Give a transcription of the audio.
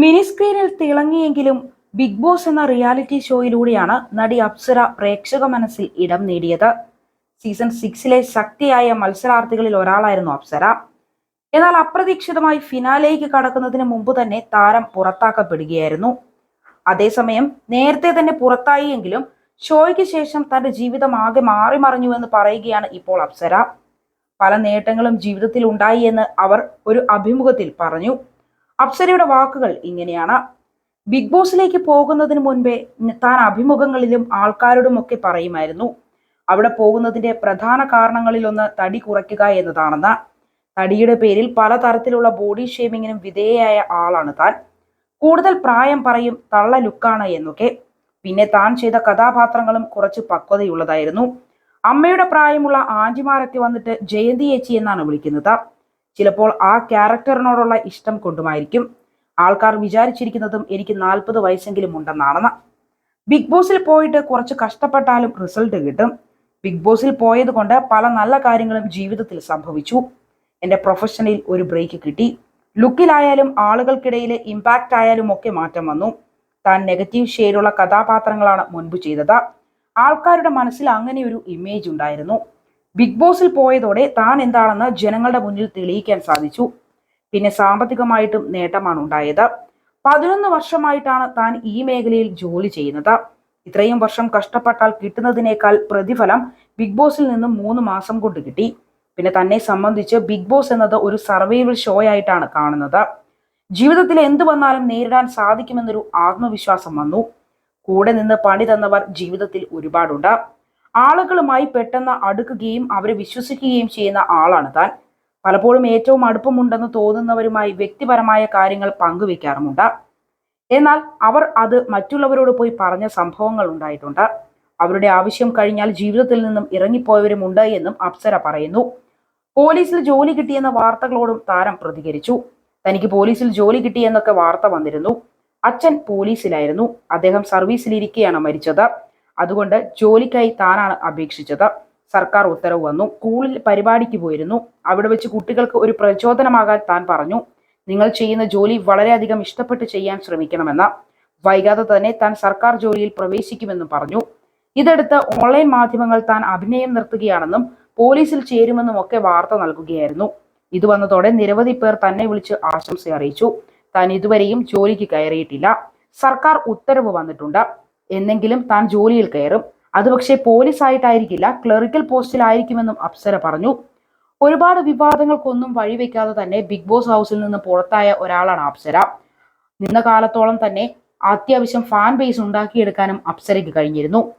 Mini സ്ക്രീനിൽ തിളങ്ങിയെങ്കിലും big boss എന്ന റിയാലിറ്റി ഷോയിലൂടെയാണ് നടി അപ്സര പ്രേക്ഷക മനസ്സിൽ ഇടം നേടിയത്. സീസൺ സിക്സിലെ ശക്തിയായ മത്സരാർത്ഥികളിൽ ഒരാളായിരുന്നു അപ്സര. എന്നാൽ അപ്രതീക്ഷിതമായി ഫിനാലേക്ക് കടക്കുന്നതിന് മുമ്പ് തന്നെ താരം പുറത്താക്കപ്പെടുകയായിരുന്നു. അതേസമയം നേരത്തെ തന്നെ പുറത്തായി എങ്കിലും ഷോയ്ക്ക് ശേഷം തന്റെ ജീവിതം ആകെ മാറി മറിഞ്ഞു എന്ന് പറയുകയാണ് ഇപ്പോൾ അപ്സര. പല നേട്ടങ്ങളും ജീവിതത്തിൽ ഉണ്ടായി എന്ന് അവർ ഒരു അഭിമുഖത്തിൽ പറഞ്ഞു. അപ്സരയുടെ വാക്കുകൾ ഇങ്ങനെയാണ്. ബിഗ് ബോസിലേക്ക് പോകുന്നതിന് മുൻപേ താൻ അഭിമുഖങ്ങളിലും ആൾക്കാരോടുമൊക്കെ പറയുമായിരുന്നു. അവിടെ പോകുന്നതിന്റെ പ്രധാന കാരണങ്ങളിലൊന്ന് തടി കുറയ്ക്കുക എന്നതാണെന്ന്. തടിയുടെ പേരിൽ പലതരത്തിലുള്ള ബോഡി ഷേമിങ്ങിനും വിധേയയായ ആളാണ് താൻ. കൂടുതൽ പ്രായം പറയും തള്ള ലുക്കാണ് എന്നൊക്കെ. പിന്നെ താൻ ചെയ്ത കഥാപാത്രങ്ങളും കുറച്ച് പക്വതയുള്ളതായിരുന്നു. അമ്മയുടെ പ്രായമുള്ള ആന്റിമാരൊക്കെ വന്നിട്ട് ജയന്തി ചേച്ചി എന്നാണ് വിളിക്കുന്നത്. ചിലപ്പോൾ ആ ക്യാരക്ടറിനോടുള്ള ഇഷ്ടം കൊണ്ടുമായിരിക്കും. ആൾക്കാർ വിചാരിച്ചിരിക്കുന്നതും എനിക്ക് നാൽപ്പത് വയസ്സെങ്കിലും ഉണ്ടെന്നാണെന്ന്. ബിഗ് ബോസിൽ പോയിട്ട് കുറച്ച് കഷ്ടപ്പെട്ടാലും റിസൾട്ട് കിട്ടും. ബിഗ് ബോസിൽ പോയത് കൊണ്ട് പല നല്ല കാര്യങ്ങളും ജീവിതത്തിൽ സംഭവിച്ചു. എന്റെ പ്രൊഫഷനിൽ ഒരു ബ്രേക്ക് കിട്ടി. ലുക്കിലായാലും ആളുകൾക്കിടയിലെ ഇമ്പാക്റ്റ് ആയാലും ഒക്കെ മാറ്റം വന്നു. താൻ നെഗറ്റീവ് ഷെയ്ഡുള്ള കഥാപാത്രങ്ങളാണ് മുൻപ് ചെയ്തത്. ആൾക്കാരുടെ മനസ്സിൽ അങ്ങനെ ഒരു ഇമേജ് ഉണ്ടായിരുന്നു. ബിഗ് ബോസിൽ പോയതോടെ താൻ എന്താണെന്ന് ജനങ്ങളുടെ മുന്നിൽ തെളിയിക്കാൻ സാധിച്ചു. പിന്നെ സാമ്പത്തികമായിട്ടും നേട്ടമാണ് ഉണ്ടായത്. പതിനൊന്ന് വർഷമായിട്ടാണ് താൻ ഈ മേഖലയിൽ ജോലി ചെയ്യുന്നത്. ഇത്രയും വർഷം കഷ്ടപ്പെട്ടാൽ കിട്ടുന്നതിനേക്കാൾ പ്രതിഫലം ബിഗ് ബോസിൽ നിന്നും മൂന്ന് മാസം കൊണ്ട് കിട്ടി. പിന്നെ തന്നെ സംബന്ധിച്ച് ബിഗ് ബോസ് എന്നത് ഒരു സർവൈവൽ ഷോ ആയിട്ടാണ് കാണുന്നത്. ജീവിതത്തിൽ എന്തു വന്നാലും നേരിടാൻ സാധിക്കുമെന്നൊരു ആത്മവിശ്വാസം വന്നു. കൂടെ നിന്ന് പണി തന്നവർ ജീവിതത്തിൽ ഒരുപാടുണ്ട്. ആളുകളുമായി പെട്ടെന്ന് അടുക്കുകയും അവരെ വിശ്വസിക്കുകയും ചെയ്യുന്ന ആളാണ് താൻ. പലപ്പോഴും ഏറ്റവും അടുപ്പമുണ്ടെന്ന് തോന്നുന്നവരുമായി വ്യക്തിപരമായ കാര്യങ്ങൾ പങ്കുവെക്കാറുമുണ്ട്. എന്നാൽ അവർ അത് മറ്റുള്ളവരോട് പോയി പറഞ്ഞ സംഭവങ്ങൾ ഉണ്ടായിട്ടുണ്ട്. അവരുടെ ആവശ്യം കഴിഞ്ഞാൽ ജീവിതത്തിൽ നിന്നും ഇറങ്ങിപ്പോയവരുമുണ്ട് എന്നും അപ്സര പറയുന്നു. പോലീസിൽ ജോലി കിട്ടിയെന്ന വാർത്തകളോടും താരം പ്രതികരിച്ചു. തനിക്ക് പോലീസിൽ ജോലി കിട്ടിയെന്നൊക്കെ വാർത്ത വന്നിരുന്നു. അച്ഛൻ പോലീസിലായിരുന്നു. അദ്ദേഹം സർവീസിലിരിക്കെയാണ് മരിച്ചത്. അതുകൊണ്ട് ജോലിക്കായി താനാണ് അപേക്ഷിച്ചത്. സർക്കാർ ഉത്തരവ് വന്നു. സ്കൂളിൽ പരിപാടിക്ക് പോയിരുന്നു. അവിടെ വെച്ച് കുട്ടികൾക്ക് ഒരു പ്രചോദനമാകാൻ താൻ പറഞ്ഞു. നിങ്ങൾ ചെയ്യുന്ന ജോലി വളരെയധികം ഇഷ്ടപ്പെട്ട് ചെയ്യാൻ ശ്രമിക്കണമെന്ന്. വൈകാതെ തന്നെ താൻ സർക്കാർ ജോലിയിൽ പ്രവേശിക്കുമെന്നും പറഞ്ഞു. ഇതെടുത്ത് ഓൺലൈൻ മാധ്യമങ്ങൾ താൻ അഭിനയം നിർത്തുകയാണെന്നും പോലീസിൽ ചേരുമെന്നും ഒക്കെ വാർത്ത നൽകുകയായിരുന്നു. ഇത് വന്നതോടെ നിരവധി പേർ തന്നെ വിളിച്ച് ആശംസ അറിയിച്ചു. താൻ ഇതുവരെയും ജോലിക്ക് കയറിയിട്ടില്ല. സർക്കാർ ഉത്തരവ് വന്നിട്ടുണ്ട്. എന്നെങ്കിലും താൻ ജോലിയിൽ കയറും. അത് പക്ഷേ പോലീസ് ആയിട്ടായിരിക്കില്ല ക്ലറിക്കൽ പോസ്റ്റിലായിരിക്കുമെന്നും അപ്സര പറഞ്ഞു. ഒരുപാട് വിവാദങ്ങൾക്കൊന്നും വഴിവെക്കാതെ തന്നെ ബിഗ് ബോസ് ഹൗസിൽ നിന്ന് പുറത്തായ ഒരാളാണ് അപ്സര. നിന്ന കാലത്തോളം തന്നെ അത്യാവശ്യം ഫാൻ ബേസ് ഉണ്ടാക്കിയെടുക്കാനും അപ്സരയ്ക്ക് കഴിഞ്ഞിരുന്നു.